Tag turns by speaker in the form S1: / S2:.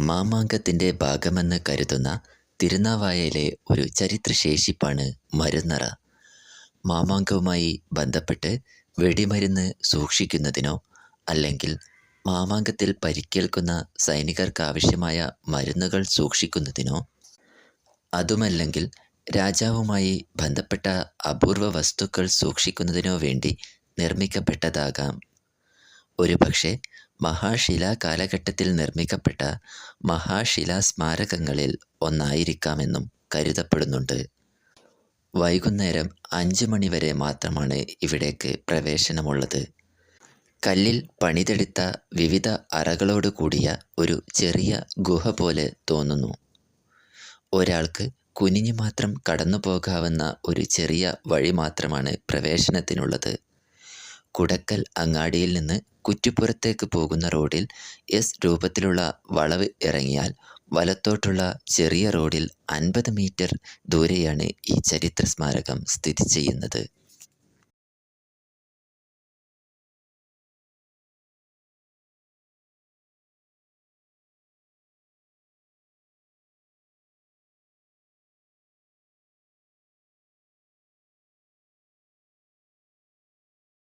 S1: മാമാങ്കത്തിന്റെ ഭാഗമെന്ന് കരുതുന്ന തിരുനാവായയിലെ ഒരു ചരിത്രശേഷിപ്പാണ് മരുന്നറ. മാമാങ്കവുമായി ബന്ധപ്പെട്ട് വെടിമരുന്ന് സൂക്ഷിക്കുന്നതിനോ അല്ലെങ്കിൽ മാമാങ്കത്തിൽ പരിക്കേൽക്കുന്ന സൈനികർക്കാവശ്യമായ മരുന്നുകൾ സൂക്ഷിക്കുന്നതിനോ, അതുമല്ലെങ്കിൽ രാജാവുമായി ബന്ധപ്പെട്ട അപൂർവ വസ്തുക്കൾ സൂക്ഷിക്കുന്നതിനോ വേണ്ടി നിർമ്മിക്കപ്പെട്ടതാകാം. ഒരുപക്ഷേ മഹാശിലാകാലഘട്ടത്തിൽ നിർമ്മിക്കപ്പെട്ട മഹാശിലാ സ്മാരകങ്ങളിൽ ഒന്നായിരിക്കാമെന്നും കരുതപ്പെടുന്നുണ്ട്. വൈകുന്നേരം അഞ്ച് മണി വരെ മാത്രമാണ് ഇവിടേക്ക് പ്രവേശനമുള്ളത്. കല്ലിൽ പണിതെടുത്ത വിവിധ അറകളോട് കൂടിയ ഒരു ചെറിയ ഗുഹ പോലെ തോന്നുന്നു. ഒരാൾക്ക് കുനിഞ്ഞു മാത്രം കടന്നുപോകാവുന്ന ഒരു ചെറിയ വഴി മാത്രമാണ് പ്രവേശനത്തിനുള്ളത്. കുടക്കൽ അങ്ങാടിയിൽ നിന്ന് കുറ്റിപ്പുറത്തേക്ക് പോകുന്ന റോഡിൽ എസ് രൂപത്തിലുള്ള വളവ് ഇറങ്ങിയാൽ വലത്തോട്ടുള്ള ചെറിയ റോഡിൽ അൻപത് മീറ്റർ ദൂരെയാണ് ഈ ചരിത്ര സ്മാരകം സ്ഥിതി സ്ഥിതിചെയ്യുന്നത്.